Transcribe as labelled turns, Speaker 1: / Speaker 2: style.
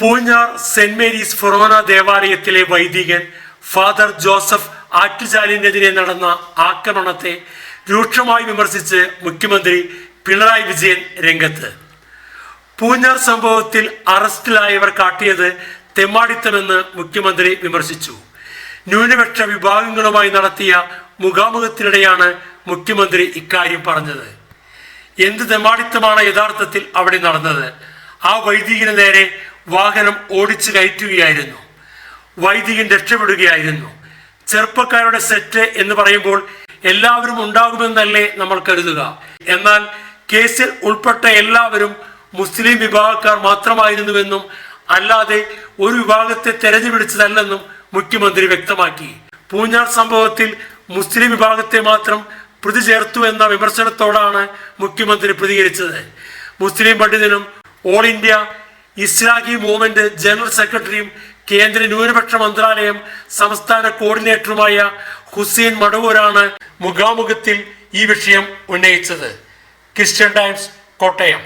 Speaker 1: Poonjar saint Mary's ഫൊറോന ദേവാലയത്തിലെ വൈദികൻ father Joseph ആറ്റുചാലിനെതിരെ നടന്ന ആക്രമണത്തെ രൂക്ഷമായി വിമർശിച്ച് മുഖ്യമന്ത്രി പിണറായി വിജയൻ രംഗത്ത്. പൂഞ്ഞാർ സംഭവത്തിൽ അറസ്റ്റിലായവർ കാട്ടിയത് തെമ്മാടിത്തമെന്ന് മുഖ്യമന്ത്രി വിമർശിച്ചു. ന്യൂനപക്ഷ വിഭാഗങ്ങളുമായി നടത്തിയ മുഖാമുഖത്തിനിടെയാണ് മുഖ്യമന്ത്രി ഇക്കാര്യം പറഞ്ഞത്. എന്ത് തെമ്മാടിത്തമാണ് യഥാർത്ഥത്തിൽ അവിടെ നടന്നത്? ആ വൈദികന് നേരെ വാഹനം ഓടിച്ചു കയറ്റുകയായിരുന്നു. വൈദികൻ രക്ഷപ്പെടുകയായിരുന്നു. ചെറുപ്പക്കാരുടെ സെറ്റ് എന്ന് പറയുമ്പോൾ എല്ലാവരും ഉണ്ടാകുമെന്നല്ലേ നമ്മൾ കരുതുക. എന്നാൽ കേസിൽ ഉൾപ്പെട്ട എല്ലാവരും മുസ്ലിം വിഭാഗക്കാർ മാത്രമായിരുന്നുവെന്നും അല്ലാതെ ഒരു വിഭാഗത്തെ തെരഞ്ഞുപിടിച്ചതല്ലെന്നും മുഖ്യമന്ത്രി വ്യക്തമാക്കി. പൂഞ്ഞാർ സംഭവത്തിൽ മുസ്ലിം വിഭാഗത്തെ മാത്രം പ്രതി ചേർത്തു എന്ന വിമർശനത്തോടാണ് മുഖ്യമന്ത്രി പ്രതികരിച്ചത്. മുസ്ലിം പണ്ഡിതനും all India Islahi movement general സെക്രട്ടറിയും കേന്ദ്ര ന്യൂനപക്ഷ മന്ത്രാലയം സംസ്ഥാന കോർഡിനേറ്ററുമായ ഹുസൈൻ മടവൂരാണ് മുഖാമുഖത്തിൽ ഈ വിഷയം ഉന്നയിച്ചത്. Christian times Kottayam.